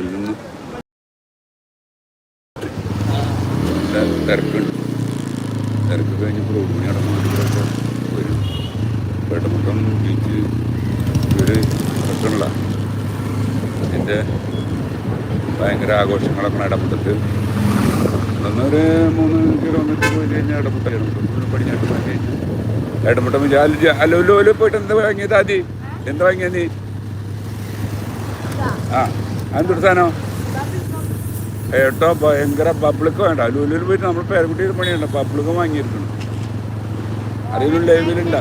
ടൗണിൽ നിന്ന് തിരക്കുണ്ട്. തിരക്ക് കഴിഞ്ഞപ്പോൾ ഒരു മണി അടങ്ങുന്നതൊക്കെ വരും. പേട്ടമുട്ടം ബീച്ച് ഒരു തിരക്കുള്ള അതിന്റെ ഭയങ്കര ആഘോഷങ്ങളൊക്കെ ഇടമുട്ടത്ത് ഒരു മൂന്ന് കിലോമീറ്റർ പോയി കഴിഞ്ഞാൽ ഇടമുട്ട പടിഞ്ഞാട്ട് പോയി കഴിഞ്ഞാൽ ഇടമുട്ടം അല്ലോ പോയിട്ട് എന്താ വാങ്ങിയത് ആദ്യം? എന്താ വാങ്ങിയത്? നീ ആ. സാധനം? ഏട്ടോ ഭയങ്കര പബ്ലിക്ക് വേണ്ട ലൂലിൽ പോയിട്ട് നമ്മൾ പേരക്കുട്ടിയിൽ പണിയുണ്ട്. പബ്ലിക്ക് വാങ്ങിയിരിക്കണം അറിയില്ല ലൈവിലില്ല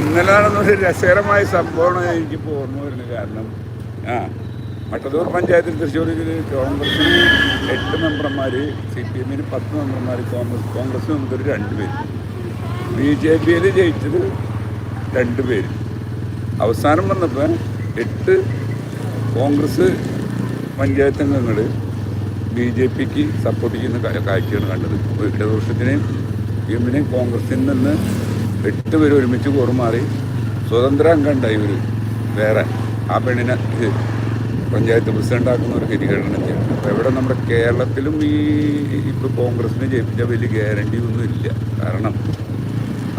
ഇന്നലെ നടന്ന രസകരമായ സംഭവമാണ് എനിക്ക് ഓർമ്മ വരുന്നത്. കാരണം ആ മട്ടന്നൂർ പഞ്ചായത്തിൽ തൃശ്ശൂർ ജില്ലയിൽ കോൺഗ്രസിന് എട്ട് മെമ്പർമാർ സി പി എമ്മിന് പത്ത് മെമ്പർമാർ കോൺഗ്രസ് കോൺഗ്രസിന് നമുക്കൊരു രണ്ട് പേര് ബി ജെ പിയിൽ ജയിച്ചത് രണ്ട് പേര് അവസാനം വന്നപ്പോൾ എട്ട് കോൺഗ്രസ് പഞ്ചായത്ത് അംഗങ്ങൾ ബി ജെ പിക്ക് സപ്പോർട്ട് ചെയ്യുന്ന കാഴ്ചയാണ് കണ്ടത്. ഇടതുപക്ഷത്തിനെയും എമ്മിനെയും കോൺഗ്രസിൽ നിന്ന് എട്ട് പേര് ഒരുമിച്ച് കൂറുമാറി സ്വതന്ത്ര അംഗമുണ്ടായി ഒരു വേറെ ആ പെണ്ണിനെ പഞ്ചായത്ത് പ്രസിഡന്റ് ആക്കുന്ന ഒരു ഗതികേടാണ് ചെയ്യുന്നത് അപ്പോൾ ഇവിടെ നമ്മുടെ കേരളത്തിലും ഈ ഇപ്പോൾ കോൺഗ്രസിനെ ജയിപ്പിച്ച വലിയ ഗ്യാരണ്ടി ഒന്നും ഇല്ല. കാരണം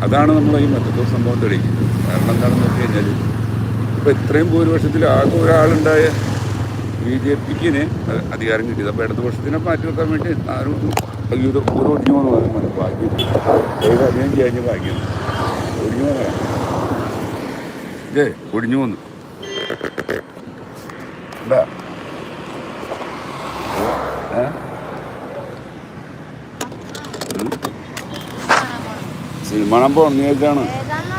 അതാണ് നമ്മൾ ഈ മറ്റത്തെ സംഭവം തെളിയിക്കുന്നത്. കാരണം എന്താണെന്ന് വെച്ച് കഴിഞ്ഞാൽ ഇപ്പോൾ ഇത്രയും ഭൂരിപക്ഷത്തിൽ ആകെ ഒരാളുണ്ടായ ബി ജെ പിക്കിന് അധികാരം കിട്ടിയത്. അപ്പോൾ ഇടതുപക്ഷത്തിനെ മാറ്റി വെക്കാൻ വേണ്ടി ആരും ഇത് ഒരു ഒടിഞ്ഞു പോലെ മതി. ഭാഗ്യം. ഏത് അധികം ചെയ്യാൻ ഭാഗ്യം. ഒടിഞ്ഞു പോകാൻ ഇതേ ഒടിഞ്ഞു പോന്നു. എന്താ. സിനിമ പോകുന്നതാണ് ഏതാ